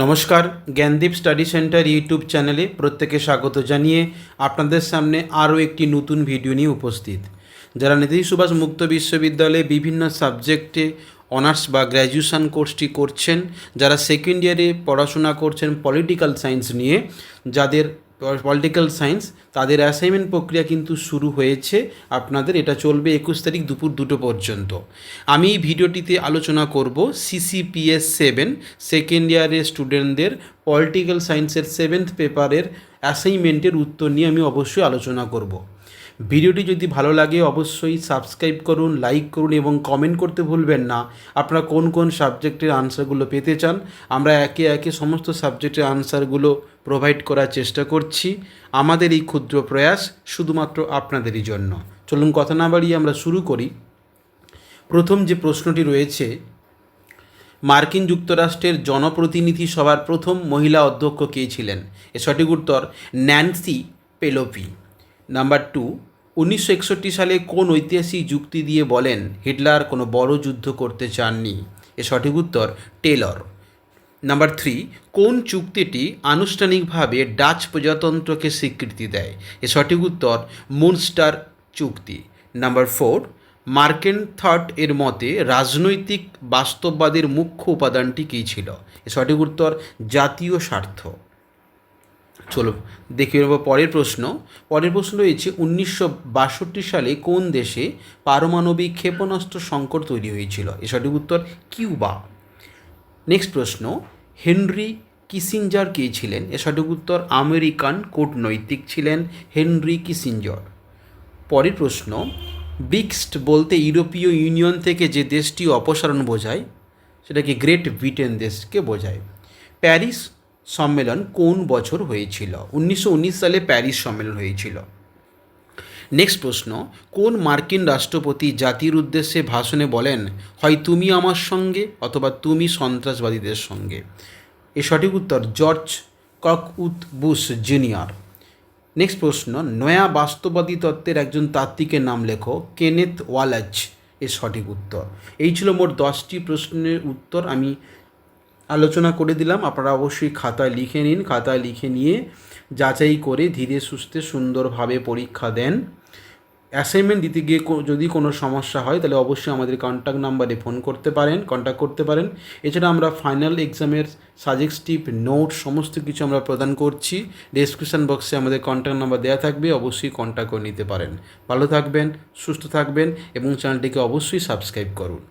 নমস্কার, Gyandeep study centre YouTube চ্যানেলে প্রত্যেকে স্বাগত জানিয়ে আপনাদের সামনে আরও একটি নতুন ভিডিও নিয়ে উপস্থিত। যারা নেতাজি সুভাষ মুক্ত বিশ্ববিদ্যালয়ে বিভিন্ন সাবজেক্টে অনার্স বা গ্র্যাজুয়েশন কোর্সটি করছেন, যারা সেকেন্ড ইয়ারে পড়াশোনা করছেন পলিটিক্যাল সায়েন্স নিয়ে, যাদের পলিটিক্যাল সায়েন্স তাদের অ্যাসাইনমেন্ট প্রক্রিয়া কিন্তু শুরু হয়েছে আপনাদের, এটা চলবে একুশ তারিখ দুপুর দুটো পর্যন্ত। আমি ভিডিওটিতে আলোচনা করব সিসিপিএস সেভেন সেকেন্ড ইয়ারের স্টুডেন্টদের পলিটিক্যাল সায়েন্সের সেভেন্থ পেপারের অ্যাসাইনমেন্টের উত্তর নিয়ে আমি অবশ্যই আলোচনা করব। ভিডিওটি যদি ভালো লাগে অবশ্যই সাবস্ক্রাইব করুন লাইক করুন এবং কমেন্ট করতে ভুলবেন না। আপনারা কোন কোন সাবজেক্টের আনসারগুলো পেতে চান, আমরা একে একে সমস্ত সাবজেক্টের আনসারগুলো প্রোভাইড করার চেষ্টা করছি। আমাদের এই ক্ষুদ্র প্রয়াস শুধুমাত্র আপনাদেরই জন্য। চলুন কথা না বাড়িয়ে আমরা শুরু করি। প্রথম যে প্রশ্নটি রয়েছে, মার্কিন যুক্তরাষ্ট্রের জনপ্রতিনিধি সভার প্রথম মহিলা অধ্যক্ষ কে ছিলেন? এ সঠিক উত্তর, ন্যান্সি পেলোপি। নাম্বার টু, উনিশশো একষট্টি সালে কোন ঐতিহাসিক যুক্তি দিয়ে বলেন হিটলার কোনো বড় যুদ্ধ করতে চাননি? এ সঠিক উত্তর, টেলর। নাম্বার থ্রি, কোন চুক্তিটি আনুষ্ঠানিকভাবে ডাচ প্রজাতন্ত্রকে স্বীকৃতি দেয়? এ সঠিক উত্তর, মুনস্টার চুক্তি। নাম্বার ফোর, মার্কেন থার্ড এর মতে রাজনৈতিক বাস্তববাদের মুখ্য উপাদানটি কী ছিল? এ সঠিক উত্তর, জাতীয় স্বার্থ। চলো দেখে নেব পরের প্রশ্ন। পরের প্রশ্ন রয়েছে, উনিশশো বাষট্টি সালে কোন দেশে পারমাণবিক ক্ষেপণাস্ত্র সংকট তৈরি হয়েছিল? এ সঠিক উত্তর, কিউবা। নেক্সট প্রশ্ন, হেনরি কিসিঞ্জার কে ছিলেন? এ সঠিক উত্তর, আমেরিকান কূটনৈতিক ছিলেন হেনরি কিসিঞ্জার। পরের প্রশ্ন বিক্সড বলতে ইউরোপীয় ইউনিয়ন থেকে যে দেশটি অপসারণ বোঝায়, সেটাকে গ্রেট ব্রিটেন দেশকে বোঝায়। প্যারিস সম্মেলন কোন বছর হয়েছিল? উনিশশো উনিশ সালে প্যারিস সম্মেলন হয়েছিল। নেক্সট প্রশ্ন, কোন মার্কিন রাষ্ট্রপতি জাতির উদ্দেশ্যে ভাষণে বলেন, হয় তুমি আমার সঙ্গে অথবা তুমি সন্ত্রাসবাদীদের সঙ্গে এ সঠিক উত্তর, জর্জ ককউথ বুশ জুনিয়র। নেক্সট প্রশ্ন, নয়া বাস্তববাদী তত্ত্বের একজন তাত্ত্বিকের নাম লেখো, কেনেথ ওয়ালাজ এর সঠিক উত্তর। এই ছিল মোট দশটি প্রশ্নের উত্তর, আমি আলোচনা করে দিলাম। আপনারা অবশ্যই খাতায় লিখে নিন। খাতায় লিখে নিয়ে যাচাই করে ধীরে সুস্থে সুন্দরভাবে পরীক্ষা দেন। অ্যাসাইনমেন্ট দিতে গিয়ে যদি কোনো সমস্যা হয়, তাহলে অবশ্যই আমাদের কন্ট্যাক্ট নাম্বারে ফোন করতে পারেন কন্ট্যাক্ট করতে পারেন। এছাড়া আমরা ফাইনাল এক্সামের সাজেস্টিভ নোট সমস্ত কিছু আমরা প্রদান করছি। ডেসক্রিপশন বক্সে আমাদের কন্ট্যাক্ট নাম্বার দেওয়া থাকবে, অবশ্যই কন্ট্যাক্ট করে নিতে পারেন। ভালো থাকবেন, সুস্থ থাকবেন এবং চ্যানেলটিকে অবশ্যই সাবস্ক্রাইব করুন।